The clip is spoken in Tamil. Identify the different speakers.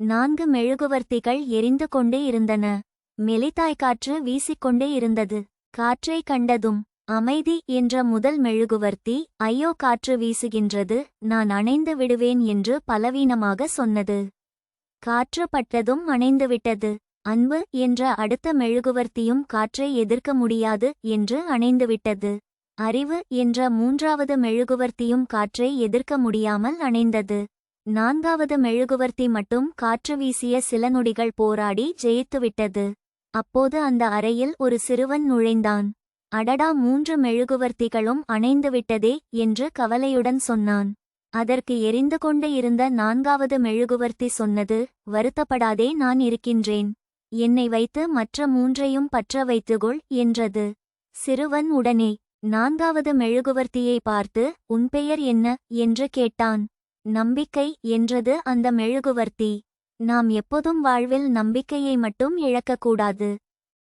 Speaker 1: நான்கு மெழுகுவர்த்திகள் எரிந்து கொண்டே இருந்தன. மெலிதாய் காற்று வீசிக்கொண்டே இருந்தது. காற்றை கண்டதும் அமைதி என்ற முதல் மெழுகுவர்த்தி ஐயோ காற்று வீசுகின்றது நான் அணைந்து விடுவேன் என்று பலவீனமாக சொன்னது. காற்று பட்டதும் அணைந்துவிட்டது அன்பு என்ற அடுத்த மெழுகுவர்த்தியும் காற்றை எதிர்க்க முடியாது என்று அணைந்துவிட்டது அறிவு என்ற மூன்றாவது மெழுகுவர்த்தியும் காற்றை எதிர்க்க முடியாமல் அணைந்தது. நான்காவது மெழுகுவர்த்தி மட்டும் காற்று வீசிய சில நொடிகள் போராடி ஜெயித்துவிட்டது. அப்போது அந்த அறையில் ஒரு சிறுவன் நுழைந்தான். அடடா மூன்று மெழுகுவர்த்திகளும் அணைந்துவிட்டதே என்று கவலையுடன் சொன்னான். அதற்கு எரிந்து கொண்டு இருந்த நான்காவது மெழுகுவர்த்தி சொன்னது வருத்தப்படாதே நான் இருக்கின்றேன். என்னை வைத்து மற்ற மூன்றையும் பற்ற வைத்துகொள் என்றது. சிறுவன் உடனே நான்காவது மெழுகுவர்த்தியை பார்த்து உன் பெயர் என்ன? என்று கேட்டான். நம்பிக்கை என்றது அந்த மெழுகுவர்த்தி. நாம் எப்போதும் வாழ்வில் நம்பிக்கையை மட்டும் இழக்கக்கூடாது.